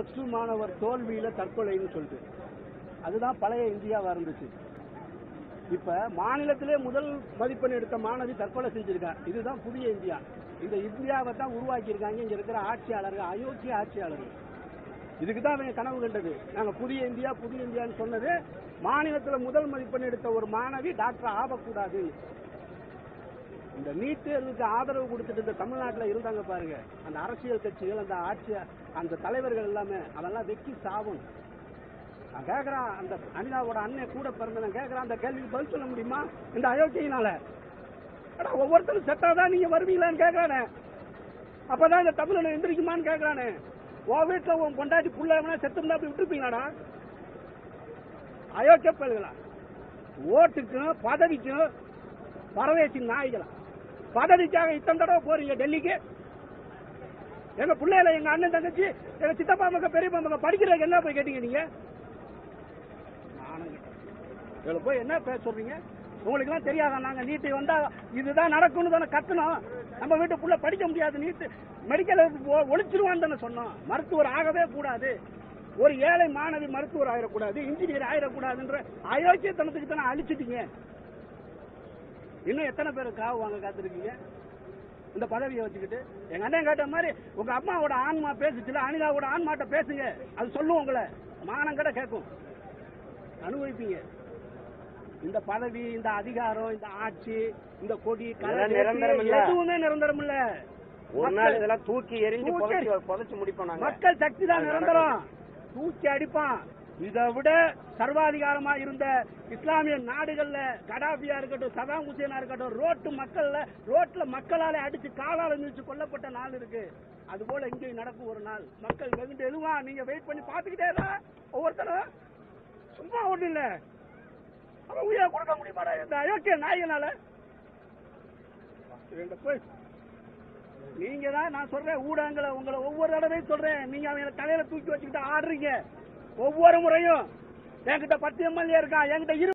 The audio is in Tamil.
பிளஸ் டூ மாணவர் தோல்வியில தற்கொலைன்னு சொல்லிட்டு. அதுதான் பழைய இந்தியாவா இருந்துச்சு. இப்ப மாநிலத்திலே முதல் மதிப்பெண் எடுத்த மாணவி தற்கொலை செஞ்சிருக்கா. இதுதான் புதிய இந்தியா. இந்த இந்தியாவை தான் உருவாக்கி இருக்காங்க இங்க இருக்கிற ஆட்சியாளர்கள் அயோக்கிய ஆட்சியாளர்கள். இதுக்கு தான் அவங்க கனவு கண்டது. நாங்க புதிய இந்தியா புதிய இந்தியான்னு சொன்னது மாநிலத்துல முதல் மதிப்பெண் எடுத்த ஒரு மாணவி டாக்டர் ஆகக்கூடாது. இந்த நீட் தேர்வுக்கு ஆதரவு கொடுத்துட்டு இந்த தமிழ்நாட்டில் இருந்தாங்க பாருங்க. அந்த அரசியல் கட்சிகள் அந்த ஆட்சி அந்த தலைவர்கள் எல்லாமே அதெல்லாம் வெக்கி சாவணும் நான் கேட்கறான் அந்த அனிதாவோட அண்ணன் கூட பிறந்தவன் கேட்குறான் அந்த கேள்விக்கு பதில் சொல்ல முடியுமா? இந்த அயோத்தியினால அடா ஒவ்வொருத்தரும் செட்டா தான் நீங்க வருவீங்களான்னு கேட்கறானே அப்பதான் இந்த தமிழனை எந்திரிக்குமான்னு கேட்கறானே உன் வீட்டுல உன் பொண்டாட்டி புள்ள எவனா செத்தும்னா அப்படி விட்டுருப்பீங்களாடா? அயோக்கிய பயல்களா ஓட்டுக்கும் பதவிக்கும் வரவேற்கும் நாய்களா? பதவிக்காக இத்தனை தடவை போறீங்க டெல்லிக்கு? எங்க பிள்ளைல எங்க அண்ணன் தங்கச்சி எங்க சித்தப்பா மக்க பெரியப்பா மக்க படிக்கிறதுக்கு என்ன போய் கேட்டீங்க நீங்க? நானும் இதுல போய் என்ன பேச சொல்றீங்க? உங்களுக்கு எல்லாம் தெரியாத நாங்க? நீட்டு வந்தா இதுதான் நடக்கும்னு தானே கத்தணும் நம்ம வீட்டு புள்ள படிக்க முடியாது நீட்டு. மெடிக்கல் ஒழிச்சிருவான்னு தானே சொன்னோம். மருத்துவர் ஆகவே கூடாது. ஒரு ஏழை மாணவி மருத்துவர் ஆயிடக்கூடாது இன்ஜினியர் ஆயிடக்கூடாதுன்ற அயோக்கியத்தனத்துக்கு தானே அழிச்சிட்டீங்க. இன்னும் எத்தனை பேர் காவு வாங்க காத்திருக்கீங்க? இந்த பதவியை வச்சுக்கிட்டு. எங்க அண்ணன் கேட்ட மாதிரி உங்க அம்மாவோட ஆன்மா பேசுச்சுல அனிதாவோட ஆன்மாட்ட பேசுங்க. அது சொல்லும் உங்களை. மானம் கூட கேட்கும். அனுபவிப்பீங்க. இந்த பதவி இந்த அதிகாரம் இந்த ஆட்சி இந்த கொடி நிரந்தரம். எதுவுமே நிரந்தரம் இல்ல ஒரு நாள் இதெல்லாம் தூக்கி எரிஞ்சு புதைச்சு முடிப்போம் மக்கள் சக்தி தான் நிரந்தரம். தூக்கி அடிப்பான். இதை விட சர்வாதிகாரமா இருந்த இஸ்லாமிய நாடுகள்ல கடாபியா இருக்கட்டும் சதாம் ஹுசேனா இருக்கட்டும் ரோட்டு மக்கள்ல ரோட்ல மக்களால அடிச்சு காலால மிதிச்சு கொல்லப்பட்ட நாள் இருக்கு. அது போல இங்கேயும் நடக்கும் ஒரு நாள். மக்கள் வெகுண்டு எழுவா நீங்க வெயிட் பண்ணி பாத்துக்கிட்டே ஒவ்வொருத்தரும் சும்மா ஒண்ணு இல்ல. அவன் உயிரை கொடுக்க முடியுமாடா இந்த அயோக்கிய இவன்கிட்ட போய். நீங்க தான் நான் சொல்றேன் ஊடகங்களை உங்களை ஒவ்வொரு தடவையும் சொல்றேன். நீங்க அவங்க தலையில தூக்கி வச்சுக்கிட்டு ஆடுறீங்க. ஒவ்வொரு முறையும் என்கிட்ட பத்து எம்எல்ஏ இருக்கான் என்கிட்ட இரு